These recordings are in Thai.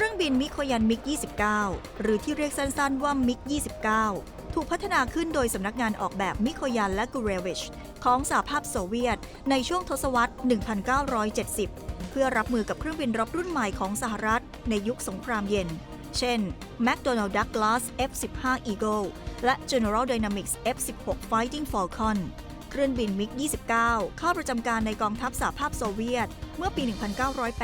ครื่องบินมิโคยันมิก 29 หรือที่เรียกสั้นๆว่ามิก 29 ถูกพัฒนาขึ้นโดยสำนักงานออกแบบมิโคยันและกูเรวิชของสหภาพโซเวียต ในช่วงทศวรรษ 1970 เพื่อรับมือกับเครื่องบินรบรุ่นใหม่ของสหรัฐ ในยุคสงครามเย็น เช่น McDonnell Douglas F-15 Eagle และ General Dynamics F-16 Fighting Falcon เครื่องบินมิก 29 เข้าประจำการในกองทัพสหภาพโซเวียต เมื่อปี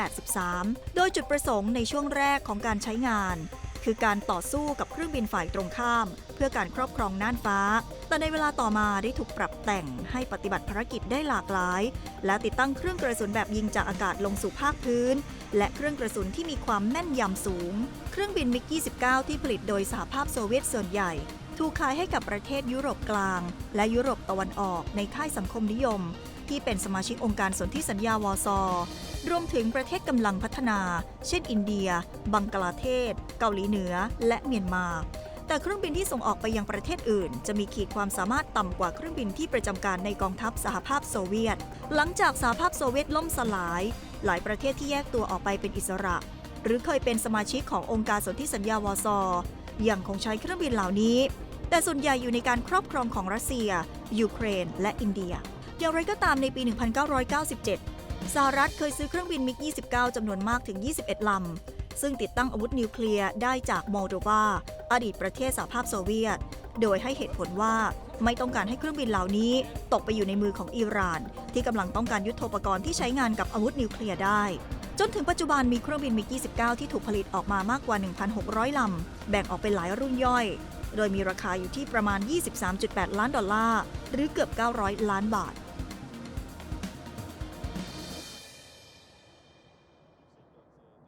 1983 โดยจุดประสงค์ในช่วงแรกของการใช้งาน คือการต่อสู้กับเครื่องบินฝ่ายตรงข้าม เพื่อการครอบครองน่านฟ้า แต่ในเวลาต่อมาได้ถูกปรับแต่งให้ปฏิบัติภารกิจได้หลากหลาย และติดตั้งเครื่องกระสุนแบบยิงจากอากาศลงสู่ภาคพื้น และเครื่องกระสุนที่มีความแม่นยำสูง เครื่องบินมิก 29 ที่ผลิตโดยสหภาพโซเวียตส่วนใหญ่ ถูกขายให้กับประเทศยุโรปกลาง และยุโรปตะวันออกในค่ายสังคมนิยม ที่เป็นสมาชิกองค์การสนธิสัญญาวอซอรวมถึงประเทศกำลังพัฒนา เช่น อินเดีย บังกลาเทศ เกาหลีเหนือ และเมียนมา แต่เครื่องบินที่ส่งออกไปยังประเทศอื่น จะมีขีดความสามารถต่ำกว่าเครื่องบินที่ประจำการในกองทัพสหภาพโซเวียต หลังจากสหภาพโซเวียตล่มสลาย หลายประเทศที่แยกตัวออกไปเป็นอิสระ หรือเคยเป็นสมาชิกขององค์การสนธิสัญญาวอร์ซอยังคงใช้เครื่องบินเหล่านี้ แต่ส่วนใหญ่อยู่ในการครอบครองของรัสเซีย ยูเครน และอินเดีย อย่างไรก็ตามในปี 1997 สหรัฐเคยซื้อเครื่องบินมิก 29 จำนวนมากถึง 21 ลำ ซึ่งติดตั้งอาวุธนิวเคลียร์ได้จากโมลโดวาอดีตประเทศสหภาพโซเวียต โดยให้เหตุผลว่าไม่ต้องการให้เครื่องบินเหล่านี้ตกไปอยู่ในมือของอิหร่าน ที่กำลังต้องการยุทโธปกรณ์ที่ใช้งานกับอาวุธนิวเคลียร์ได้ จนถึงปัจจุบันมีเครื่องบินมิก 29 ที่ถูกผลิตออกมามากกว่า 1,600 ลำ แบ่งออกเป็นหลายรุ่นย่อย โดยมีราคาอยู่ที่ประมาณ 23.8 ล้านดอลลาร์ หรือเกือบ 900 ล้านบาท